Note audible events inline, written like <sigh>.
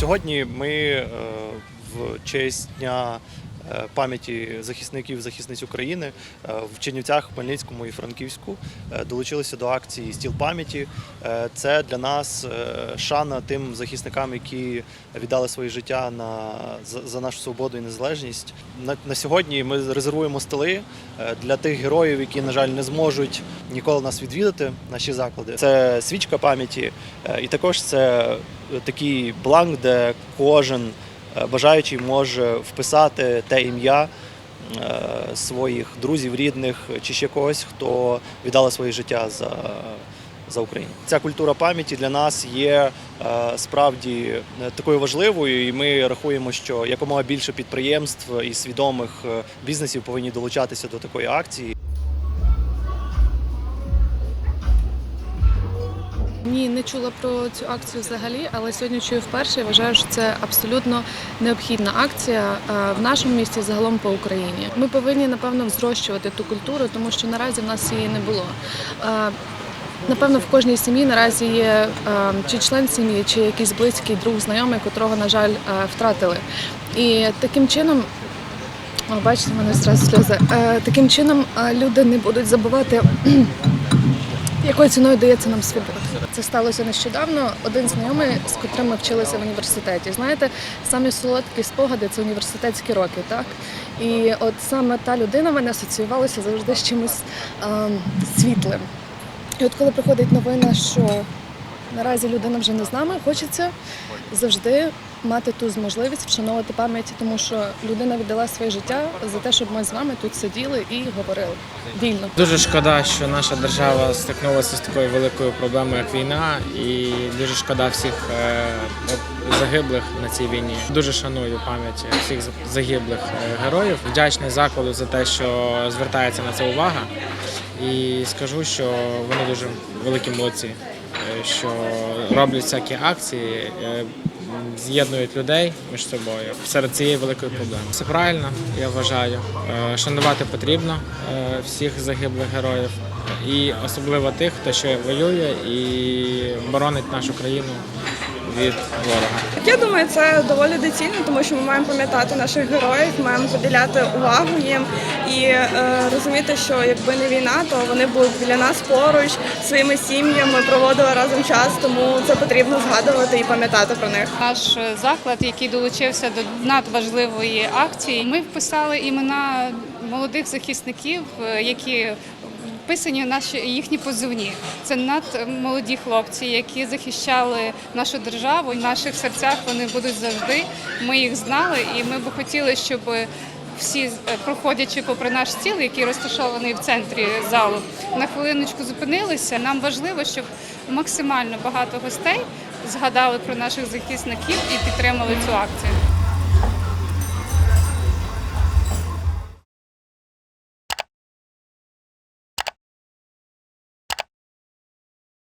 Сьогодні ми е, в честь дня пам'яті захисників захисниць України е, в Чернівцях, Хмельницькому і Франківську е, долучилися до акції Стіл пам'яті. Е, Це для нас е, шана тим захисникам, які віддали своє життя на за, нашу свободу і незалежність. На, на сьогодні ми резервуємо столи е, для тих героїв, які, на жаль, не зможуть ніколи нас відвідати, наші заклади. Це свічка пам'яті, е, і також це такий бланк, де кожен е, бажаючий може вписати те ім'я е, своїх друзів, рідних чи ще когось, хто віддали своє життя за, за Україну. Ця культура пам'яті для нас є е, справді е, такою важливою, і ми рахуємо, що якомога більше підприємств і свідомих е, бізнесів повинні долучатися до такої акції. Ні, не чула про цю акцію взагалі, але сьогодні чую вперше вважаю, що це абсолютно необхідна акція е, в нашому місті загалом по Україні. Ми повинні напевно взрощувати ту культуру, тому що наразі в нас її не було. Е, Напевно, в кожній сім'ї наразі є е, чи член сім'ї, чи якийсь близький друг, знайомий, котрого, на жаль, втратили. І таким чином о, бачите, мене зразу сльози. Таким чином люди не будуть забувати, <clears throat> якою ціною дається нам свобода. Це сталося нещодавно. Один знайомий, з котрим ми вчилися в університеті. Знаєте, самі солодкі спогади це університетські роки, так? І от саме та людина мене асоціювалася завжди з чимось а, світлим. І от коли приходить новина, що наразі людина вже не з нами, хочеться завжди мати ту можливість вшановувати пам'ять, тому що людина віддала своє життя за те, щоб ми з вами тут сиділи і говорили вільно. Дуже шкода, що наша держава стикнулася з такою великою проблемою, як війна, і дуже шкода всіх е, загиблих на цій війні. Дуже шаную пам'ять всіх загиблих е, героїв. Вдячний закладу за те, що звертається на це увага. І скажу, що вони дуже великі молодці, що роблять всякі акції. е, З'єднують людей між собою серед цієї великої проблеми. Все правильно, я вважаю. Е, Шанувати потрібно е, всіх загиблих героїв, і особливо тих, хто ще воює і боронить нашу країну від ворога. Я думаю, це доволі доцільно, тому що ми маємо пам'ятати наших героїв, маємо поділяти увагу їм і е, розуміти, що якби не війна, то вони були біля нас поруч своїми сім'ями, проводили разом час, тому це потрібно згадувати і пам'ятати про них. Наш заклад, який долучився до надважливої акції, ми вписали імена молодих захисників, е, які вписані наші їхні позивні. Це надмолоді хлопці, які захищали нашу державу. В наших серцях вони будуть завжди. Ми їх знали, і ми би хотіли, щоб всі, е, проходячи попри наш стіл, який розташований в центрі залу, на хвилиночку зупинилися. Нам важливо, щоб максимально багато гостей згадали про наших захисників і підтримали цю акцію.